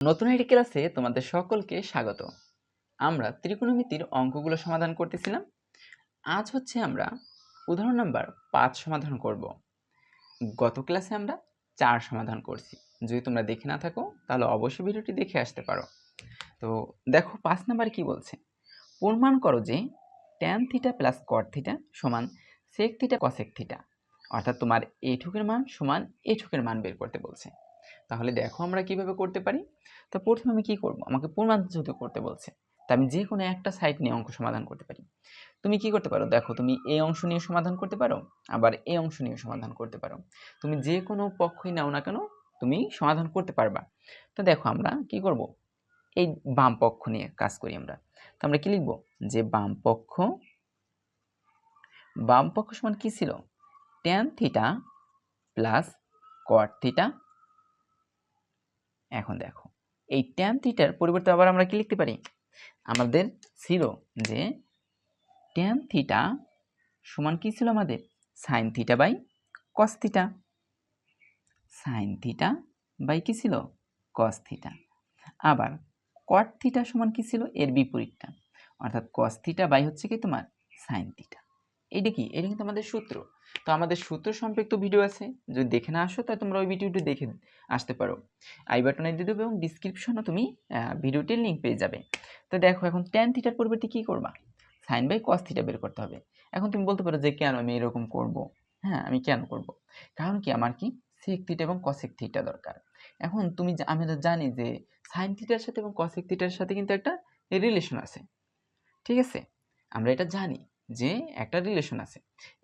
নতুন একটি ক্লাসে তোমাদের সকলকে স্বাগত। আমরা ত্রিকোণমিতির অঙ্কগুলো সমাধান করতেছিলাম। আজ হচ্ছে আমরা উদাহরণ নাম্বার পাঁচ সমাধান করব। গত ক্লাসে আমরা চার সমাধান করছি। যদি তোমরা দেখে না থাকো, তাহলে অবশ্যই ভিডিওটি দেখে আসতে পারো। তো দেখো, পাঁচ নাম্বারে কি বলছে? প্রমাণ করো যে tan theta plus cot theta সমান সেক থিটা কসেক থিটা অর্থাৎ তোমার এইটুকের মান সমান এইটুকের মান বের করতে বলছে। তাহলে দেখো আমরা কীভাবে করতে পারি। তো প্রথমে আমি কি করব? আমাকে যেহেতু করতে বলছে। তা আমি যে কোনো একটা সাইড নিয়ে অঙ্ক সমাধান করতে পারি। তুমি কি করতে পারো? দেখো তুমি এই অংশ নিয়ে সমাধান করতে পারো, আবার এই অংশ নিয়ে সমাধান করতে পারো। তুমি যে কোনো পক্ষই নাও না কেন, তুমি সমাধান করতে পারবা। তো দেখো আমরা কি করব? এই বাম পক্ষ নিয়ে কাজ করি আমরা। তো আমরা কি লিখব? যে বাম পক্ষ বাম পক্ষ সমান কি ছিল? Tan theta plus cot theta এখন দেখো, এই ট্যান থিটার পরিবর্তে আবার আমরা কি লিখতে পারি? আমাদের ছিল যে ট্যান থিটা সমান কি ছিল আমাদের? Sin theta by cos theta sin theta by কি ছিল? কস থিটা আবার কট থিটা সমান কি ছিল? এর বিপরীতটা। অর্থাৎ কস থিটা বাই হচ্ছে কি তোমার? সাইন থিটা এইটা কি? এটা কিন্তু আমাদের সূত্র। তো আমাদের সূত্র সম্পৃক্ত ভিডিও আছে। যদি দেখে না আসো, তাহলে তোমরা ওই ভিডিওটি দেখে আসতে পারো। আই বাটনে দিয়ে দেবো এবং ডিসক্রিপশনে তুমি ভিডিওটির লিঙ্ক পেয়ে যাবে। তো দেখো, এখন ট্যান থিটার পরিবর্তে কী করবা? সাইন বাই কস থিটা বের করতে হবে। এখন তুমি বলতে পারো যে, কেন আমি এরকম করব? হ্যাঁ আমি কেন করব? কারণ কি? আমার কি সেক থিটা এবং কসেক থিটা দরকার। এখন তুমি জা- তো জানি যে সাইন থিটার সাথে এবং কসেক থিটার সাথে কিন্তু একটা রিলেশন আছে। ঠিক আছে? আমরা এটা জানি। যে একটা রিলেশন আছে।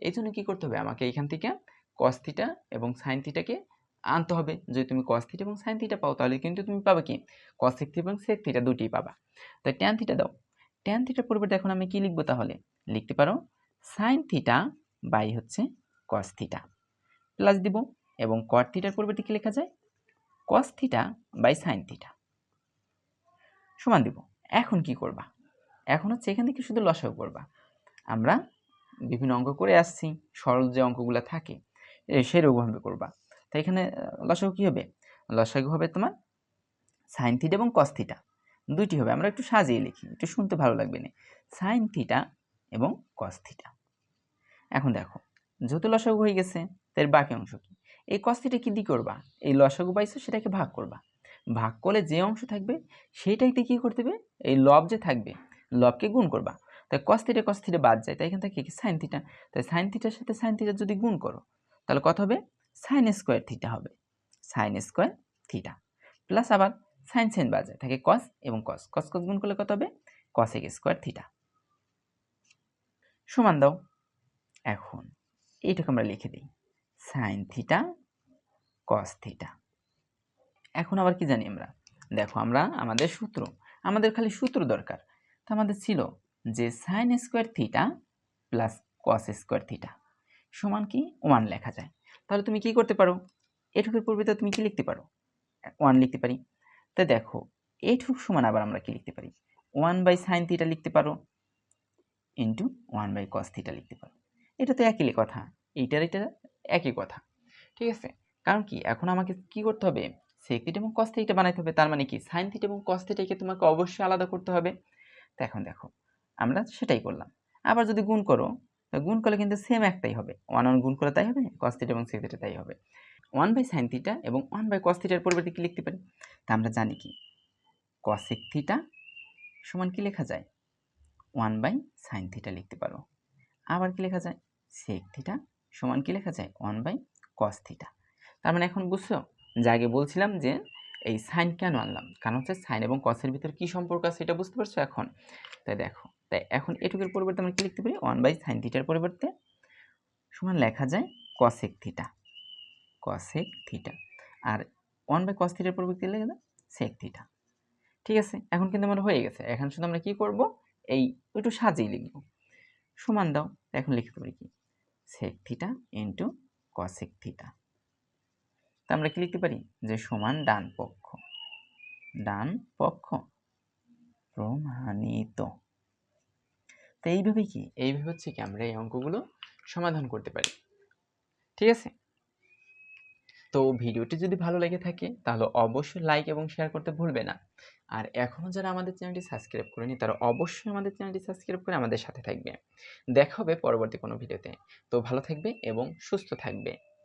এই জন্য কী করতে হবে? আমাকে এখান থেকে কস থিটা এবং সাইন থিটাকে আনতে হবে। যদি তুমি কস থিটা এবং সাইন থিটা পাও, তাহলে কিন্তু তুমি পাবে কি? থিটা এবং সেক থিটা দুটিই পাবা। তাই ট্যান থিটা দাও। ট্যান থিটার পরিবর্তে এখন আমি কি লিখব তাহলে? লিখতে পারো সাইন থিটা বাই হচ্ছে কস থিটা প্লাস দিব এবং কট থিটার পরিবর্তে কি লেখা যায়? Cos theta by sin theta সমান দিব। এখন কি করবা? এখন হচ্ছে এখান থেকে শুধু লসাগু করবা। আমরা বিভিন্ন অঙ্ক করে আসছি, সরল যে অঙ্কগুলো থাকে সেরকমভাবে করবা। তাই এখানে, লসাগু কী হবে? লসাগু হবে তোমার সাইন থিটা এবং কস থিটা দুইটি হবে, আমরা একটু সাজিয়ে লিখি, একটু শুনতে ভালো লাগবে না। সাইন থিটা এবং কস থিটা এখন দেখো, যেহেতু লসাগু হয়ে গেছে, তার বাকি অংশ কি? এই কস থিটা কী দিয়ে করবা? এই লসাগু পাইছো, সেটাকে ভাগ করবা। ভাগ করলে যে অংশ থাকবে সেইটাইতে কী করতে হবে? এই লব যে থাকবে, লবকে গুণ করবা। তাই কস থিটা কস থিটা বাদ যায়, তাই এখান থেকে কি? সাইন থিটা তাই সাইন থিটার সাথে সাইন থিটা যদি গুণ করো, তাহলে কত হবে? সাইন স্কোয়ার থিটা হবে। সাইন স্কোয়ার থিটা প্লাস আবার সাইন সাইন বাদ যায় থাকে কস এবং কস কস কস গুণ করলে কত হবে? কস এক স্কোয়ার থিটা সমান দাও। এখন এইটাকে আমরা লিখে দিই। সাইন থিটা কস থিটা এখন আবার কি জানি আমরা? দেখো আমরা, আমাদের সূত্র। আমাদের খালি সূত্র দরকার। তো আমাদের ছিল যে sin square theta plus cos square theta সমান কি? ওয়ান লেখা যায়। তাহলে তুমি কি করতে পারো? এটুকুর পূর্বে তো তুমি কি লিখতে পারো? ওয়ান লিখতে পারি। তো দেখো এইটুক সমান আবার আমরা কি লিখতে পারি? ওয়ান বাই সাইন থিটা লিখতে পারো into one by cos theta লিখতে পারো। এটা তো একই কথা, এইটার এটা একই কথা, ঠিক আছে? কারণ কি? এখন আমাকে কি করতে হবে? সেক থিটা এবং কস থিটা বানাইতে হবে। তার মানে কি? সাইন থিটা এবং কস থিটাকে তোমাকে অবশ্যই আলাদা করতে হবে। তো এখন দেখো আমরা সেটাই করলাম। আবার যদি গুণ করো গুণ করলে কিন্তু সেম একটাই হবে। ওয়ান ওয়ান গুণ করলে তাই হবে কস থিটা এবং সেক তাই হবে। ওয়ান বাই সাইন থিটা এবং ওয়ান বাই কস থিটার পরিবর্তে কি লিখতে পারি? তা আমরা জানি কি? কসেক থিটা সমান কি লেখা যায়? ওয়ান বাই সাইন থিটা লিখতে পারো। আবার কি লেখা যায়? সেক থিটা সমান কি লেখা যায়? ওয়ান বাই কস থিটা তার মানে এখন বুঝছ? যে আগে বলছিলাম যে এই সাইন কেন আনলাম? কারণ হচ্ছে সাইন এবং কসের ভিতরে কী সম্পর্ক আছে এটা বুঝতে পারছ এখন? তাই দেখো, তাই এখন এটুকুর পরিবর্তে আমরা কি লিখতে পারি? ওয়ান বাই সাইন থিটার পরিবর্তে সমান লেখা যায় কসেক থিটা কসেক থিটা আর ওয়ান বাই কস থিটার পরিবর্তে লেখা যায়? সেক থিটা ঠিক আছে? এখন কিন্তু আমার হয়ে গেছে। এখন শুধু আমরা কি করব? এই একটু সাজিয়ে লিখব। সমান দাও, এখন লিখতে পারি কি? Sec theta into cosec theta তা আমরা কি লিখতে পারি? যে সমান ডান পক্ষ। ডান পক্ষ। প্রমাণিত। তো এইভাবে কি? এইভাবে হচ্ছে কি আমরা এই অঙ্কগুলো সমাধান করতে পারি। ঠিক আছে? তো ভিডিওটি যদি ভালো লেগে থাকে, তাহলে অবশ্যই লাইক এবং শেয়ার করতে ভুলবে না। আর এখনও যারা আমাদের চ্যানেলটি সাবস্ক্রাইব করেনি, তারা অবশ্যই আমাদের চ্যানেলটি সাবস্ক্রাইব করে আমাদের সাথে থাকবে। দেখা হবে পরবর্তী কোনো ভিডিওতে। তো ভালো থাকবে এবং সুস্থ থাকবে।